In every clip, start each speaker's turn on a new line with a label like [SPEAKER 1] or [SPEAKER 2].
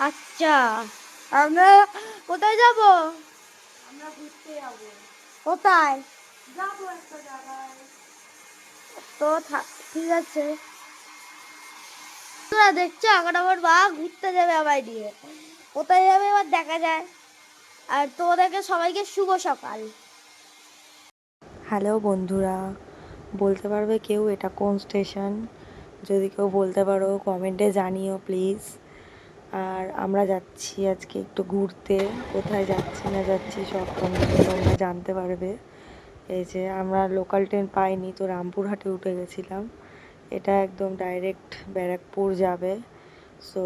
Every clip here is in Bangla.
[SPEAKER 1] আচ্ছা আমরা কোথায় যাব?
[SPEAKER 2] আমরা ঘুরতে যাব।
[SPEAKER 1] কোথায়?
[SPEAKER 2] যাব একটা জায়গায়।
[SPEAKER 1] তো থা- ঠিক আছে। তোরা দেখছ এখন আমার মা ঘুরতে যাবে আমায় নিয়ে। কোথায় যাবে এবার দেখা যায়। আর তোদেরকে সবাইকে শুভ সকাল।
[SPEAKER 3] হ্যালো বন্ধুরা বলতে পারবে কেউ এটা কোন স্টেশন? যদি কেউ বলতে পারো কমেন্টে জানিও প্লিজ আর আমরা যাচ্ছি আজকে একটু ঘুরতে। কোথায় যাচ্ছি না যাচ্ছি সব তোমরা জানতে পারবে। এই যে আমরা লোকাল ট্রেন পাইনি তো রামপুরহাটে উঠে গেছিলাম। এটা একদম ডাইরেক্ট ব্যারাকপুর যাবে। সো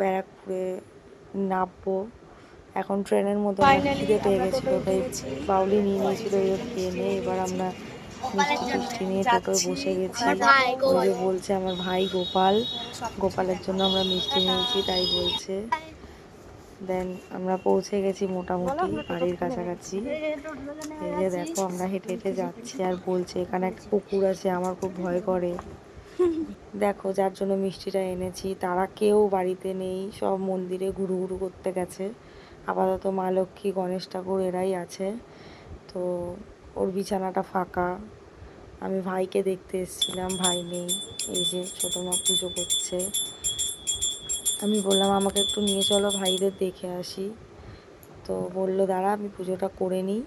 [SPEAKER 3] ব্যারাকপুরে নামবো। এখন ট্রেনের খিদে পেয়ে গেছিল তাই বাউলি নিয়ে নিয়েছিল এবার নিয়ে এবার আমরা মিষ্টি নিয়ে টোটোয় বসে গেছি। ওই যে বলছে আমার ভাই গোপাল। গোপালের জন্য আমরা মিষ্টি নিয়েছি তাই বলছে। দেন আমরা পৌঁছে গেছি মোটামুটি বাড়ির কাছাকাছি। এই যে দেখো আমরা হেঁটে হেঁটে যাচ্ছি আর বলছে এখানে একটা কুকুর আছে আমার খুব ভয় করে। দেখো যার জন্য মিষ্টিটা এনেছি তারা কেউ বাড়িতে নেই সব মন্দিরে ঘুরু ঘুরু করতে গেছে। আপাতত মা লক্ষ্মী গণেশ ঠাকুর এরাই আছে। তো ওর বিছানাটা ফাঁকা। আমি ভাইকে দেখতে এসেছিলাম ভাই নেই। এই যে ছোটো মা পুজো করছে। আমি বললাম আমাকে একটু নিয়ে চলো ভাইদের দেখে আসি। তো বলল দাঁড়া আমি পুজোটা করে নিই।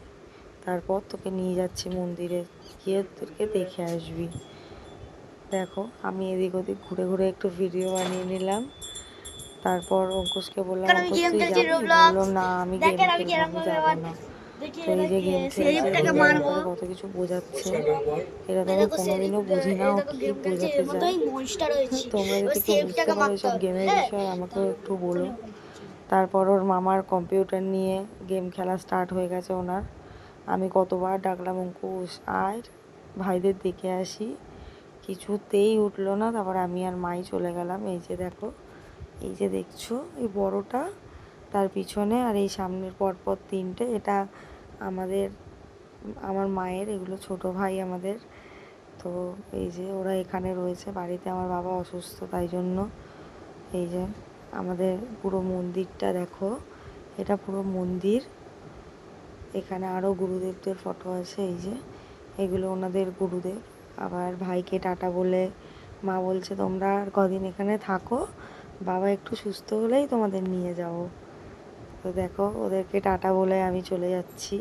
[SPEAKER 3] তারপর তোকে নিয়ে যাচ্ছি মন্দিরে। গিয়ে তোকে দেখে আসবি। দেখো আমি এদিক ওদিক ঘুরে ঘুরে একটু ভিডিও বানিয়ে নিলাম। তারপর অঙ্কুশকে বললাম তুই যাবি? বলল না আমি গেম খেলব আমি যাব না। এই যে গেম খেলছে কত কিছু বোঝাচ্ছে। এটা তো আমি কোনোদিনও বুঝি না ও কি বোঝাতে চায়। তোমরা যদি কেউ বুঝতে পারো সব গেমের বিষয়ে আমাকেও একটু বলো। তারপর ওর মামার কম্পিউটার নিয়ে গেম খেলা স্টার্ট হয়ে গেছে ওনার। আমি কতবার ডাকলাম অঙ্কুশ আর ভাইদের দেখে আসি। কিছুতেই উঠল না তারপর আমি আর মাই চলে গেলাম। এই যে দেখো এই যে দেখছ এই বড়টা। তার পিছনে আর এই সামনের পরপর তিনটে, এটা আমাদের, আমার মায়ের, এগুলো ছোট ভাই আমাদের। তো এই যে ওরা এখানে রয়েছে, বাড়িতে আমার বাবা অসুস্থ, তাই জন্য এই যে আমাদের পুরো মন্দিরটা দেখো, এটা পুরো মন্দির। এখানে আরও গুরুদেবদের ফটো আছে, এই যে এগুলো ওনাদের গুরুদেব। আবার ভাইকে টাটা বলে মা বলছে, তোমরা আর কদিন এখানে থাকো, বাবা একটু সুস্থ হলেই তোমাদের নিয়ে যাব। তো দেখো ওদেরকে টাটা বলে আমি চলে যাচ্ছি।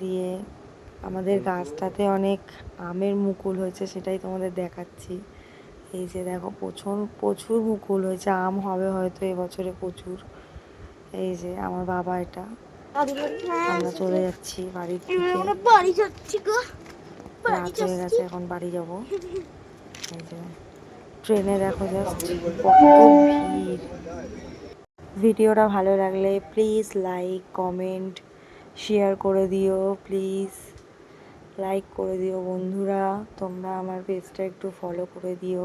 [SPEAKER 3] দিয়ে আমাদের গাছটাতে অনেক আমের মুকুল হয়েছে সেটাই তোমাদের দেখাচ্ছি। এই যে দেখো প্রচুর প্রচুর মুকুল হয়েছে আম হবে হয়তো এবছরে প্রচুর। এই যে আমার বাবা এটা। আমরা চলে যাচ্ছি বাড়ির দিকে। রাত হয়ে গেছে এখন বাড়ি যাব। এই যে ট্রেনে দেখো জাস্ট কত ভিড়। ভিডিওটা ভালো লাগলে প্লিজ লাইক কমেন্ট শেয়ার করে দিও প্লিজ লাইক করে দিও বন্ধুরা। তোমরা আমার পেজটা একটু ফলো করে দিও।